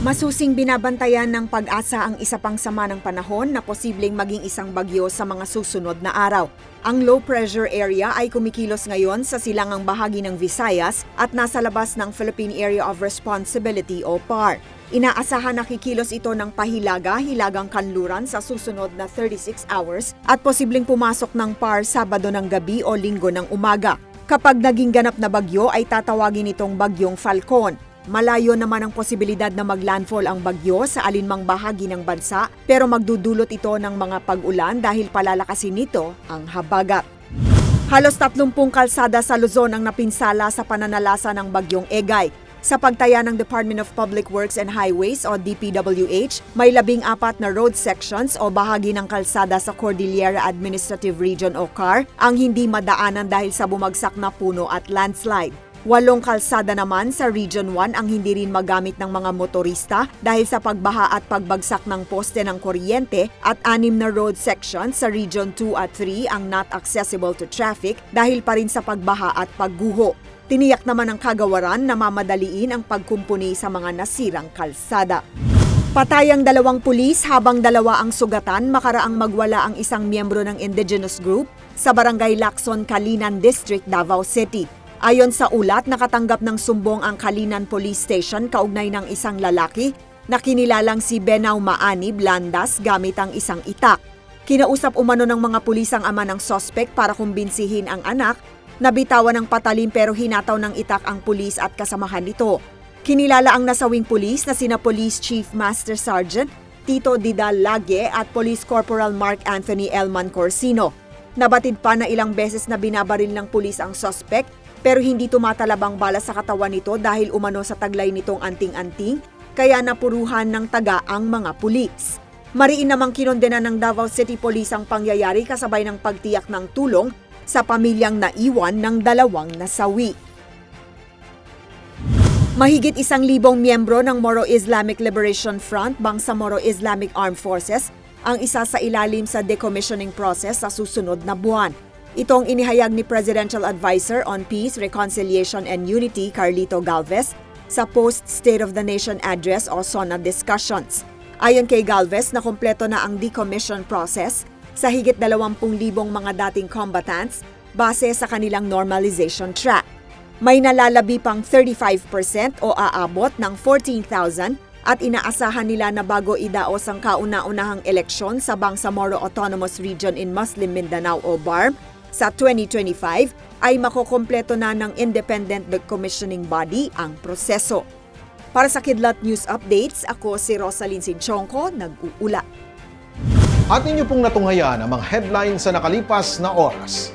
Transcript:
Masusing binabantayan ng pag-asa ang isa pang sama ng panahon na posibleng maging isang bagyo sa mga susunod na araw. Ang low pressure area ay kumikilos ngayon sa silangang bahagi ng Visayas at nasa labas ng Philippine Area of Responsibility o PAR. Inaasahan na kikilos ito ng pahilaga-hilagang kanluran sa susunod na 36 hours at posibleng pumasok ng PAR Sabado ng gabi o Linggo ng umaga. Kapag naging ganap na bagyo ay tatawagin itong bagyong Falcon. Malayo naman ang posibilidad na maglandfall ang bagyo sa alinmang bahagi ng bansa pero magdudulot ito ng mga pag-ulan dahil palalakasin nito ang habagat. Halos 30 kalsada sa Luzon ang napinsala sa pananalasa ng bagyong Egay. Sa pagtaya ng Department of Public Works and Highways o DPWH, may labing apat na road sections o bahagi ng kalsada sa Cordillera Administrative Region o CAR ang hindi madaanan dahil sa bumagsak na puno at landslide. Walong kalsada naman sa Region 1 ang hindi rin magamit ng mga motorista dahil sa pagbaha at pagbagsak ng poste ng kuryente at anim na road sections sa Region 2 at 3 ang not accessible to traffic dahil pa rin sa pagbaha at pagguho. Tiniyak naman ng kagawaran na mamadaliin ang pagkumpuni sa mga nasirang kalsada. Patay ang dalawang pulis habang dalawa ang sugatan makaraang magwala ang isang miyembro ng indigenous group sa barangay Lacson, Kalinan District, Davao City. Ayon sa ulat, nakatanggap ng sumbong ang Kalinan Police Station kaugnay ng isang lalaki na kinilalang si Benaw Maani Blandas gamit ang isang itak. Kinausap umano ng mga pulis ang ama ng sospek para kumbinsihin ang anak Nabitawan ng patalim pero hinataw ng itak ang pulis at kasamahan nito. Kinilala ang nasawing pulis na sina Police Chief Master Sergeant Tito Didal Lage at Police Corporal Mark Anthony Elman Corsino. Nabatid pa na ilang beses na binabaril ng pulis ang suspect pero hindi tumatalabang bala sa katawan nito dahil umano sa taglay nitong anting-anting kaya napuruhan ng taga ang mga pulis. Mariin namang kinondena ng Davao City Police ang pangyayari kasabay ng pagtiyak ng tulong sa pamilyang naiwan ng dalawang nasawi. Mahigit isang libong miyembro ng Moro Islamic Liberation Front, Bangsamoro Islamic Armed Forces, ang isa sa ilalim sa decommissioning process sa susunod na buwan. Ito ang inihayag ni Presidential Advisor on Peace, Reconciliation and Unity, Carlito Galvez, sa Post-State of the Nation Address o SONA discussions. Ayon kay Galvez na kompleto na ang decommission process sa higit 20,000 mga dating combatants base sa kanilang normalization track. May nalalabi pang 35% o aabot ng 14,000 at inaasahan nila na bago idaos ang kauna-unahang eleksyon sa Bangsamoro Autonomous Region in Muslim Mindanao o BARM sa 2025 ay makokompleto na ng Independent Decommissioning Body ang proseso. Para sa Kidlat News Updates, ako si Rosalyn Sinchonko, nag-uula. At ninyo pong natunghayan ang mga headlines sa nakalipas na oras.